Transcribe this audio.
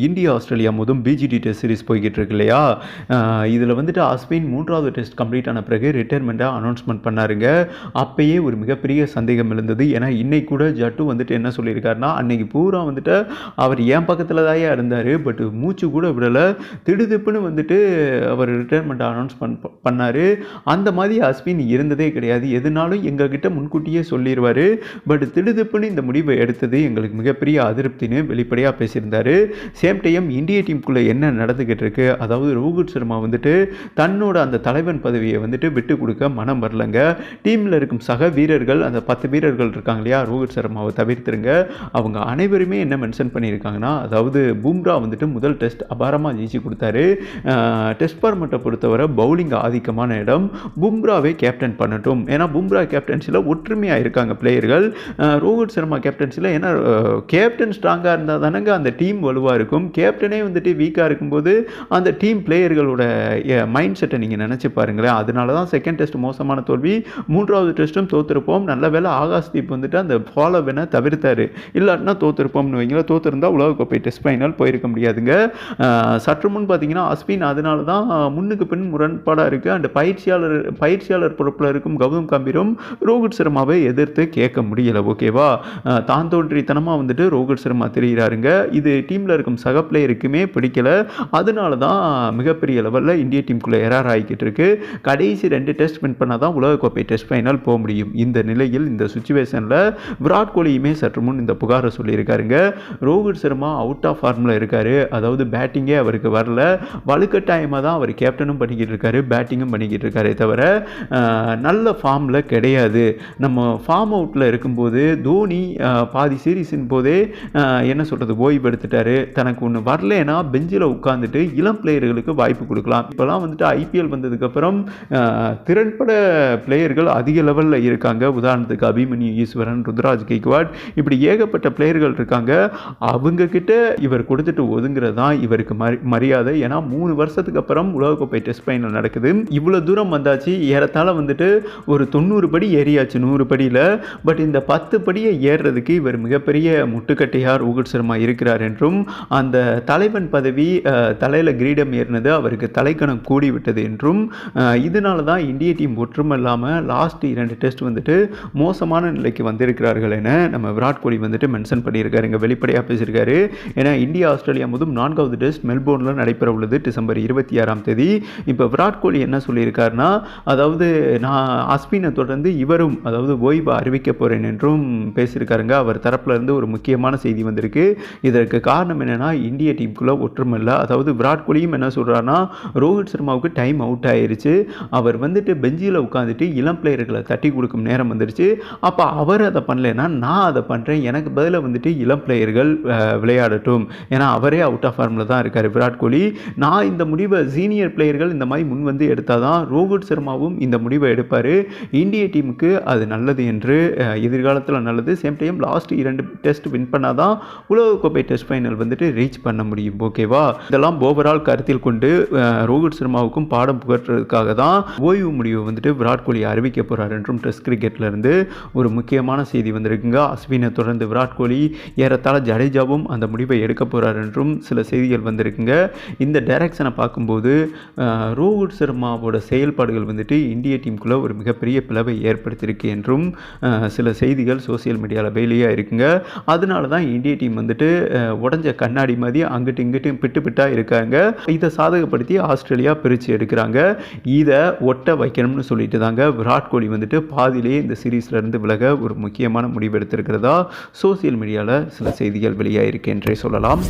India Australia மோதும் BGT test series போய்கிட்டு இருக்கு இல்லையா இதில் வந்துட்டு அஸ்வின் மூன்றாவது டெஸ்ட் கம்ப்ளீட் ஆன பிறகு ரிட்டையர்மெண்ட்டாக அனௌன்ஸ்மெண்ட் பண்ணாருங்க. அப்பயே ஒரு மிகப்பெரிய சந்தேகம் இருந்தது ஏன்னா இன்னைக்கு கூட ஜட்டு வந்துட்டு என்ன சொல்லியிருக்காருன்னா அன்னைக்கு பூரா வந்துட்டு அவர் என் பக்கத்தில் தான் இருந்தார்? பட் மூச்சு கூட விடலை. திடுதிப்புன்னு வந்துட்டு அவர் ரிட்டையர்மெண்ட் அனௌன்ஸ் பண் பண்ணார். அந்த மாதிரி அஸ்வின் இருந்ததே கிடையாது. எதுனாலும் எங்ககிட்ட முன்கூட்டியே சொல்லிடுவார் பட் திடுதிப்புன்னு இந்த முடிவை எடுத்தது எங்களுக்கு மிகப்பெரிய அதிருப்தின்னு வெளிப்படையாக பேசியிருந்தார். சேம் டைம் இந்திய டீமுக்குள்ளே என்ன நடந்துக்கிட்டு இருக்கு அதாவது ரோஹித் சர்மா வந்துட்டு தன்னோட அந்த தலைவன் பதவியை வந்துட்டு விட்டு கொடுக்க மனம் வரலங்க. டீமில் இருக்கும் சக வீரர்கள் அந்த பத்து வீரர்கள் இருக்காங்க இல்லையா ரோஹித் சர்மாவை தவிர்த்துருங்க. அவங்க அனைவருமே என்ன மென்ஷன் பண்ணியிருக்காங்கன்னா அதாவது பும்ரா வந்துட்டு முதல் டெஸ்ட் அபாரமாக ஜெயிச்சு கொடுத்தாரு. டெஸ்ட் ஃபார்மெட்டை பொறுத்தவரை பவுலிங் ஆதிக்கமான இடம். பும்ராவே கேப்டன் பண்ணட்டும். ஏன்னா பும்ரா கேப்டன்சியில் ஒற்றுமையாக இருக்காங்க பிளேயர்கள் ரோஹித் சர்மா கேப்டன்சியில் ஏன்னா கேப்டன் ஸ்ட்ராங்காக இருந்தால் தானங்க அந்த டீம் வலுவாக இருக்கும். கேப்டனே வந்துட்டு வீக்காக இருக்கும்போது அந்த டீம் பிளேயர்களோட மைண்ட் செட்டை நீங்கள் நினச்சி பாருங்களேன். அதனால தான் செகண்ட் டெஸ்ட் மோசமான தோல்வி மூன்றாவது டெஸ்ட்டும் தோற்றுருப்போம் நல்ல வேலை ஆகாஷ்தீப் வந்துட்டு அந்த ஃபாலோவனை தவிர்த்தார். இல்லாட்டினா தோற்றுருப்போம்னு வைங்களா தோற்றுருந்தா உலகக்கோப்பை டெஸ்ட் ஃபைனல் போயிருக்க முடியாதுங்க. சற்று முன் பார்த்தீங்கன்னா அஸ்வின் அதனால தான் முன்னுக்கு பின் முரண்பாடாக இருக்குது அண்ட் பயிற்சியாளர் பயிற்சியாளர் பொறுப்பில் இருக்கும் கௌதம் கம்பீரும் ரோஹித் சர்மாவை எதிர்த்து கேட்க முடியலை. ஓகேவா? தான் தோன்றித்தனமாக வந்துட்டு ரோஹித் சர்மா தெரிகிறாருங்க இது டீமில் இருக்கும் சக பிளேயருக்குமே பிடிக்கல. அதனால தான் மிகப்பெரிய லெவலில் இந்திய டீமுக்குள்ளே எரார் ஆகிக்கிட்டு இருக்கு. கடைசி ரெண்டு டெஸ்ட் வின் பண்ணால் தான் உலகக்கோப்பை டெஸ்ட் ஃபைனல் போக முடியும். இந்த நிலையில் இந்த சுச்சுவேஷனில் விராட் கோலியுமே சற்று முன் இந்த புகாரை சொல்லியிருக்காருங்க. ரோஹித் சர்மா அவுட் ஆஃப் ஃபார்மில் இருக்கார். அதாவது பேட்டிங்கே அவருக்கு வரல. வலுக்கட்டாயமாக தான் அவர் கேப்டனும் பண்ணிக்கிட்டு இருக்காரு பேட்டிங்கும் பண்ணிக்கிட்டு இருக்காரே தவிர நல்ல ஃபார்மில் கிடையாது. நம்ம ஃபார்ம் அவுட்டில் இருக்கும்போது தோனி பாதி சீரீஸின் போதே என்ன சொல்கிறது ஓய்வு எடுத்துட்டாரு தனக்கு ஒன்று வரலனா பெஞ்சில் உட்காந்துட்டு இளம் பிளேயர்களுக்கு வாய்ப்பு கொடுக்கலாம். இப்போலாம் வந்துட்டு ஐபிஎல் வந்ததுக்கப்புறம் திறன்பட பிளேயர்கள் அதிக லெவலில் இருக்காங்க. உதாரணத்துக்கு அபிமன்யு ஈஸ்வரன் ருத்ராஜ் கெய்க்வாட் இப்படி ஏகப்பட்ட பிளேயர்கள் இருக்காங்க. அவங்க கிட்ட இவர் கொடுத்துட்டு ஒதுங்குறது தான் இவருக்கு மரி மரியாதை. ஏன்னா மூணு வருஷத்துக்கு அப்புறம் உலகக்கோப்பை டெஸ்ட் ஃபைனல் நடக்குது. இவ்வளோ தூரம் வந்தாச்சு. ஏறத்தாழ வந்துட்டு ஒரு தொண்ணூறு படி ஏறியாச்சு நூறு படியில். பட் இந்த பத்து படியை ஏறுறதுக்கு இவர் மிகப்பெரிய முட்டுக்கட்டையார் ரோஹித் சர்மா இருக்கிறார் என்றும் அந்த தலைவன் பதவி தலையில் கிரீடம் ஏறினது அவருக்கு தலைக்கணம் கூடி விட்டது என்றும் இதனால தான் இந்திய டீம் ஒற்றுமை இல்லாமல் லாஸ்ட் இரண்டு டெஸ்ட் வந்துட்டு மோசமான நிலைக்கு வந்திருக்கிறார்கள் என நம்ம விராட் கோலி வந்துட்டு மென்ஷன் பண்ணியிருக்காரு. இங்கே வெளிப்படையாக பேசியிருக்காரு. ஏன்னா இந்தியா ஆஸ்திரேலியா முதல் நான்காவது டெஸ்ட் மெல்போர்னில் நடைபெற உள்ளது டிசம்பர் இருபத்தி ஆறாம் தேதி. இப்போ விராட் கோலி என்ன சொல்லியிருக்காருன்னா அதாவது நான் அஸ்வினை தொடர்ந்து இவரும் அதாவது ஓய்வு அறிவிக்க போகிறேன் என்றும் பேசியிருக்காருங்க. அவர் தரப்புலேருந்து ஒரு முக்கியமான செய்தி வந்திருக்கு. இதற்கு காரணம் என்னென்னா இந்திய டீமுக்குள்ளே ஒற்றுமை இல்லை அதாவது விராட் கோலியும் என்ன சொல்கிறாருன்னா ரோஹித் சர்மாவுக்கு டைம் அவுட் ஆயிருச்சு. அவர் வந்துட்டு பெஞ்சில் உட்காந்துட்டு இளம் பிளேயர்களை தட்டி கொடுக்கும் நேரம் வந்துருச்சு. அப்போ அவர் அதை பண்ணலைன்னா நான் அதை பண்ணுறேன் எனக்கு பதிலாக வந்துட்டு இளம் பிளேயர்கள் விளையாடட்டும். ஏன்னா அவரே அவுட் ஆஃப் ஃபார்மில் தான் இருக்கார் விராட் கோலி. நான் இந்த முடிவை சீனியர் பிளேயர்கள் இந்த மாதிரி முன் வந்து எடுத்தால் தான் ரோஹித் சர்மாவும் இந்த முடிவை எடுப்பார். இந்திய டீமுக்கு அது நல்லது என்று எதிர்காலத்தில் நல்லது. சேம் டைம் லாஸ்ட் இரண்டு டெஸ்ட் வின் பண்ணால் தான் உலகக்கோப்பை டெஸ்ட் ஃபைனல் வந்துட்டு ரீச் பண்ண முடியும் ஓகேவா இதெல்லாம் ஓவரால் கருத்தில் கொண்டு ரோஹித் சர்மாவுக்கும் பாடம் புகற்றுறதுக்காக தான் ஓய்வு முடிவை வந்துட்டு விராட் கோலி அறிவிக்க போகிறார் என்றும் டெஸ்ட் கிரிக்கெட்ல இருந்து ஒரு முக்கியமான செய்தி வந்திருக்குங்க. அஸ்வினை தொடர்ந்து விராட் கோலி ஏறத்தாழ ஜடேஜாவும் அந்த முடிவை எடுக்க போகிறார் என்றும் சில செய்திகள் வந்திருக்குங்க. இந்த டைரக்ஷனை பார்க்கும்போது ரோஹித் சர்மாவோட செயல்பாடுகள் வந்துட்டு இந்திய டீமுக்குள்ளே ஒரு மிகப்பெரிய பிளவை ஏற்படுத்தியிருக்கு என்றும் சில செய்திகள் சோசியல் மீடியாவில் வெளியாக இருக்குங்க. அதனால தான் இந்திய டீம் வந்துட்டு உடஞ்ச கண்ணாடி மாதிரி அங்கிட்டு இங்கிட்டும் பிட்டு பிட்டாக இருக்காங்க. இதை சாதகப்படுத்தி ஆஸ்திரேலியா பிரித்து எடுக்கிறாங்க. இதை ஒட்ட வைக்கணும்னு சொல்லிட்டு தாங்க விராட் கோலி வந்துட்டு பாதியிலே இந்த சீரீஸ்லேருந்து விலக ஒரு முக்கியமான முடிவு எடுத்திருக்கிறதா சோசியல் மீடியாவில் சில செய்திகள் வெளியாகிருக்கு என்றே சொல்லலாம்.